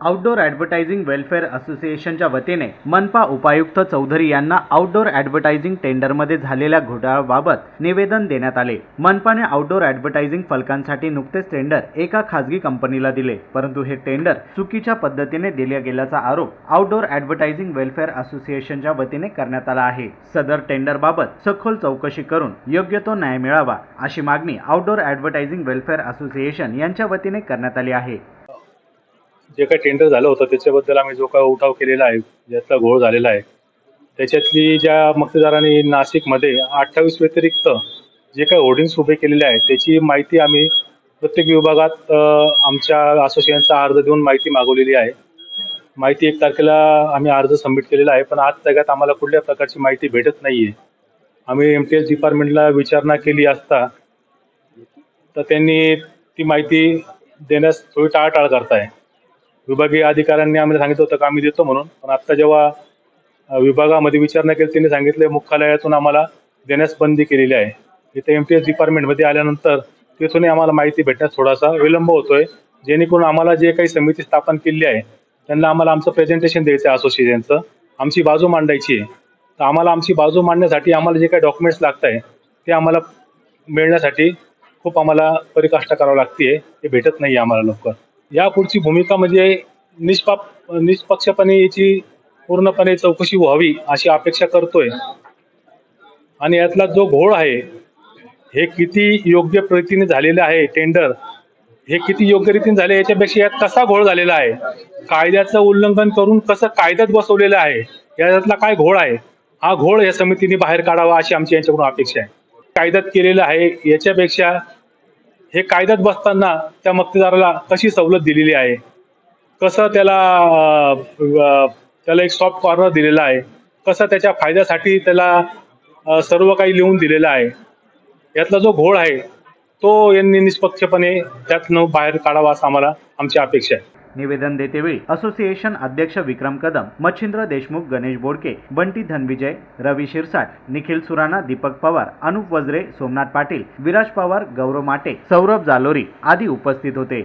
Outdoor advertising welfare असोसिएशनच्या वतीने मनपा उपायुक्त चौधरी यांना आउटडोअर ॲडव्हर्टायझिंग टेंडरमध्ये झालेल्या घोटाळ्याबाबत निवेदन देण्यात आले. मनपाने आउटडोअर ॲडव्हर्टायझिंग फलकांसाठी नुकतेच टेंडर एका खासगी कंपनीला दिले परंतु हे टेंडर चुकीच्या पद्धतीने दिले गेल्याचा आरोप आउटडोअर ॲडव्हर्टायझिंग वेलफेअर असोसिएशनच्या वतीने करण्यात आला आहे. सदर टेंडरबाबत सखोल चौकशी करून योग्य तो न्याय मिळावा अशी मागणी आउटडोअर ॲडव्हर्टायझिंग वेलफेअर असोसिएशन यांच्या वतीने करण्यात आली आहे. जे काही टेंडर झालं होतं त्याच्याबद्दल आम्ही जो काय उठाव केलेला आहे ज्यातला घोळ झालेला आहे त्याच्यातली ज्या मक्तेदारांनी नाशिकमध्ये अठ्ठावीस व्यतिरिक्त जे काही होर्डिंग्स उभे केलेले आहेत त्याची माहिती आम्ही प्रत्येक विभागात आमच्या असोसिएशनचा अर्ज देऊन माहिती मागवलेली आहे. माहिती एक तारखेला आम्ही अर्ज सबमिट केलेला आहे पण आज तागात आम्हाला कुठल्या प्रकारची माहिती भेटत नाही आहे आम्ही एम टी एस डिपार्टमेंटला विचारणा केली असता तर त्यांनी ती माहिती देण्यास थोडी टाळाटाळ करताय. विभागीय अधिकाऱ्यांनी आम्हाला सांगितलं होतं का आम्ही देतो म्हणून. पण आत्ता जेव्हा विभागामध्ये विचारणा केली त्यांनी सांगितले मुख्यालयातून आम्हाला देण्यास बंदी केलेली आहे. इथे एम टी एस डिपार्टमेंटमध्ये आल्यानंतर तिथूनही आम्हाला माहिती भेटण्यास थोडासा विलंब होतोय. जेणेकरून आम्हाला जे काही समिती स्थापन केली आहे त्यांना आम्हाला आमचं प्रेझेंटेशन द्यायचं आहे असोसिएशनचं आमची बाजू मांडायची आहे. तर आम्हाला आमची बाजू मांडण्यासाठी आम्हाला जे काही डॉक्युमेंट्स लागत आहे ते आम्हाला मिळण्यासाठी खूप आम्हाला परिकाष्ठा करावं लागते ते भेटत नाही आम्हाला लवकर. या पुढची भूमिका म्हणजे निष्पाप निष्पक्षपणे याची पूर्णपणे चौकशी व्हावी अशी अपेक्षा करतोय. आणि यातला जो घोळ आहे हे किती योग्य पद्धतीने झालेलं आहे टेंडर हे किती योग्य रीतीने झाले याच्यापेक्षा यात कसा घोळ झालेला आहे? कायद्याचं उल्लंघन करून कसं कायद्यात बसवलेलं आहे? यातला काय घोळ आहे? हा घोळ या समितीने बाहेर काढावा अशी आमची यांच्याकडून अपेक्षा आहे. कायद्यात केलेलं आहे याच्यापेक्षा हे कायद्यात बसताना त्या मक्तेदाराला कशी सवलत दिलेली आहे? कसं त्याला त्याला एक सॉफ्ट कॉर्नर दिलेला आहे? कसं त्याच्या फायद्यासाठी त्याला सर्व काही लिहून दिलेलं आहे? यातला जो घोळ आहे तो यांनी निष्पक्षपणे त्यातनं बाहेर काढावा असं आम्हाला आमची अपेक्षा आहे. निवेदन देतेवेळी असोसिएशन अध्यक्ष विक्रम कदम मच्छिंद्र देशमुख गणेश बोडके बंटी धनविजय रवी शिरसाट निखिल सुराणा दीपक पवार अनुप वज्रे सोमनाथ पाटील विराज पवार गौरव माटे सौरभ जालोरी आदी उपस्थित होते.